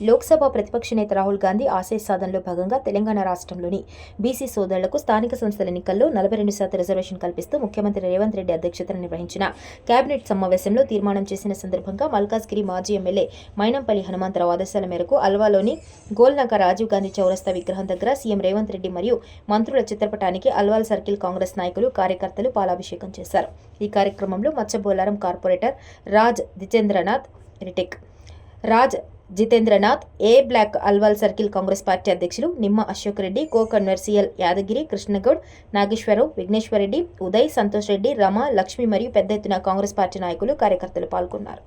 లోక్సభ ప్రతిపక్ష నేత రాహుల్ గాంధీ ఆశయ సాధనలో భాగంగా తెలంగాణ రాష్ట్రంలోని బీసీ సోదరులకు స్థానిక సంస్థల ఎన్నికల్లో నలభై రెండు శాతం రిజర్వేషన్ కల్పిస్తూ ముఖ్యమంత్రి రేవంత్ రెడ్డి అధ్యక్షతన నిర్వహించిన కేబినెట్ సమావేశంలో తీర్మానం చేసిన సందర్భంగా మల్కాజ్గిరి మాజీ ఎమ్మెల్యే మైనంపల్లి హనుమంతరావు ఆదేశాల మేరకు అల్వాలోని గోల్నగర్ రాజీవ్ గాంధీ చౌరస్తా విగ్రహం దగ్గర సీఎం రేవంత్ రెడ్డి మరియు మంత్రుల చిత్రపటానికి అల్వాల్ సర్కిల్ కాంగ్రెస్ నాయకులు కార్యకర్తలు పాలాభిషేకం చేశారు. ఈ కార్యక్రమంలో Machabollaram corporator Raj Jitendranath రిటెక్ Raj Jitendranath A block Alwal circle Congress party అధ్యక్షులు Nimma Ashok Reddy co convener CL Yadagiri Krishnagoud Nageswararao Vighneshwar Reddy Uday Santosh Reddy Rama Lakshmi మరియు పెద్ద ఎత్తున కాంగ్రెస్ పార్టీ నాయకులు కార్యకర్తలు పాల్గొన్నారు.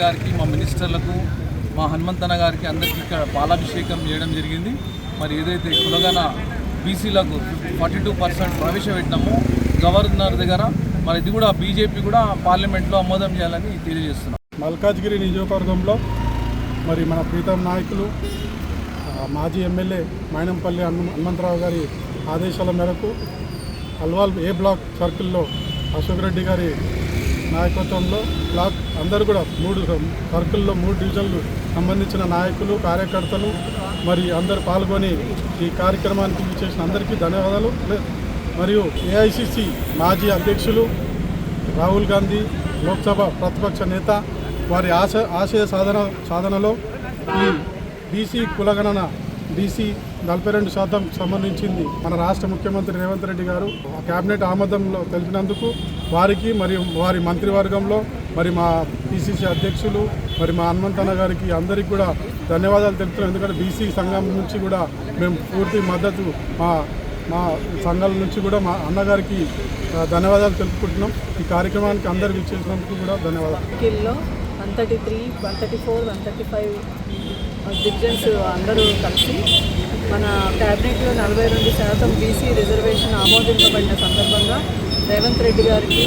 గారికి మా మినిస్టర్లకు మా హనుమంతన్న గారికి అందరికీ ఇక్కడ పాలాభిషేకం చేయడం జరిగింది. మరి ఏదైతే కులగన బీసీలకు ఫార్టీ టూ పర్సెంట్ ప్రవేశపెట్టినామో గవర్నర్ దగ్గర మరి ఇది కూడా బీజేపీ కూడా పార్లమెంట్లో ఆమోదం చేయాలని తెలియజేస్తున్నాం. మల్కాజ్గిరి నియోజకవర్గంలో మరి మన ప్రీతం నాయకులు మాజీ ఎమ్మెల్యే మైనంపల్లి హనుమంతరావు గారి ఆదేశాల మేరకు అల్వాల్ ఏ బ్లాక్ సర్కిల్లో అశోక్ రెడ్డి గారి నాయకత్వంలో బ్లాక్ అందరూ కూడా మూడు సర్కిల్లో మూడు డివిజన్లు సంబంధించిన నాయకులు కార్యకర్తలు మరి అందరు పాల్గొని ఈ కార్యక్రమానికి చేసిన అందరికీ ధన్యవాదాలు. మరియు ఏఐసిసి మాజీ అధ్యక్షులు రాహుల్ గాంధీ లోక్సభ ప్రతిపక్ష నేత వారి ఆశ ఆశయ సాధన సాధనలో ఈ బీసీ కులగణన బీసీ నలభై రెండు శాతం సంబంధించింది మన రాష్ట్ర ముఖ్యమంత్రి రేవంత్ రెడ్డి గారు ఆ కేబినెట్ ఆమోదంలో తెలిపినందుకు వారికి మరియు వారి మంత్రివర్గంలో మరి మా పిసిసి అధ్యక్షులు మరి మా హనుమంతన్న గారికి అందరికీ కూడా ధన్యవాదాలు తెలుపుతున్నాం. ఎందుకంటే బీసీ సంఘం నుంచి కూడా మేము పూర్తి మద్దతు మా మా సంఘాల నుంచి కూడా మా అన్నగారికి ధన్యవాదాలు తెలుపుకుంటున్నాం. ఈ కార్యక్రమానికి అందరు విచ్చేసినందుకు కూడా ధన్యవాదాలు. కిల్లో one thirty three one thirty four one thirty five divisions అందరూ కలిసి మన క్యాబినెట్లో నలభై రెండు శాతం బీసీ రిజర్వేషన్ ఆమోదించబడిన సందర్భంగా రేవంత్ రెడ్డి గారికి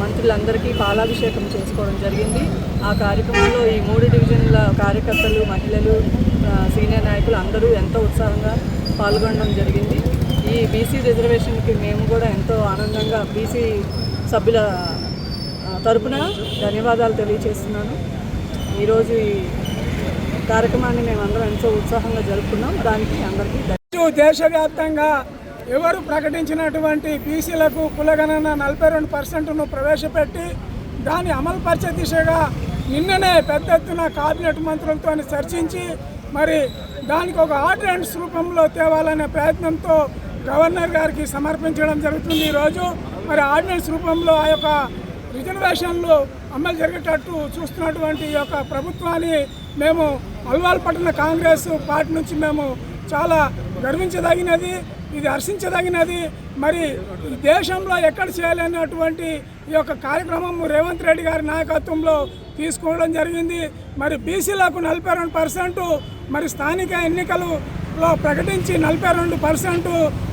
మంత్రులందరికీ పాలాభిషేకం చేసుకోవడం జరిగింది. ఆ కార్యక్రమంలో ఈ మూడు డివిజన్ల కార్యకర్తలు మహిళలు సీనియర్ నాయకులు అందరూ ఎంతో ఉత్సాహంగా పాల్గొనడం జరిగింది. ఈ బీసీ రిజర్వేషన్కి మేము కూడా ఎంతో ఆనందంగా బీసీ సభ్యుల తరపున ధన్యవాదాలు తెలియజేస్తున్నాను ఈరోజు ఈ కార్యక్రమాన్ని మేమందరం ఎంతో ఉత్సాహంగా జరుపుకున్నాం. దానికి అందరికీ దేశవ్యాప్తంగా ఎవరు ప్రకటించినటువంటి బీసీలకు కులగణన నలభై రెండు పర్సెంట్ను ప్రవేశపెట్టి దాన్ని అమలుపరిచే దిశగా నిన్ననే పెద్ద ఎత్తున కేబినెట్ మంత్రులతో చర్చించి మరి దానికి ఒక ఆర్డినెన్స్ రూపంలో తేవాలనే ప్రయత్నంతో గవర్నర్ గారికి సమర్పించడం జరుగుతుంది ఈరోజు. మరి ఆర్డినెన్స్ రూపంలో ఆ యొక్క రిజర్వేషన్లు అమలు జరిగేటట్టు చూస్తున్నటువంటి ఈ యొక్క ప్రభుత్వాన్ని మేము అల్వాల్ పట్టణ కాంగ్రెస్ పార్టీ నుంచి మేము చాలా గర్వించదగినది ఇది హర్షించదగినది. మరి దేశంలో ఎక్కడ చేయలేనటువంటి ఈ యొక్క కార్యక్రమం రేవంత్ రెడ్డి గారి నాయకత్వంలో తీసుకోవడం జరిగింది. మరి బీసీలకు నలభై రెండు పర్సెంట్ మరి స్థానిక ఎన్నికలలో ప్రకటించి నలభై రెండు పర్సెంట్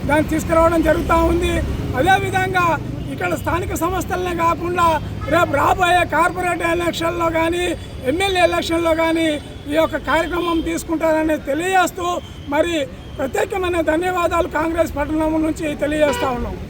దాన్ని తీసుకురావడం జరుగుతూ ఉంది. అదేవిధంగా ఇక్కడ స్థానిక సంస్థలనే కాకుండా రేపు రాబోయే కార్పొరేట్ ఎలక్షన్లో కానీ ఎమ్మెల్యే ఎలక్షన్లో కానీ ఈ యొక్క కార్యక్రమం తీసుకుంటారని తెలియజేస్తూ మరి ప్రత్యేకమైన ధన్యవాదాలు కాంగ్రెస్ పట్టణం నుంచి తెలియజేస్తా ఉన్నాం.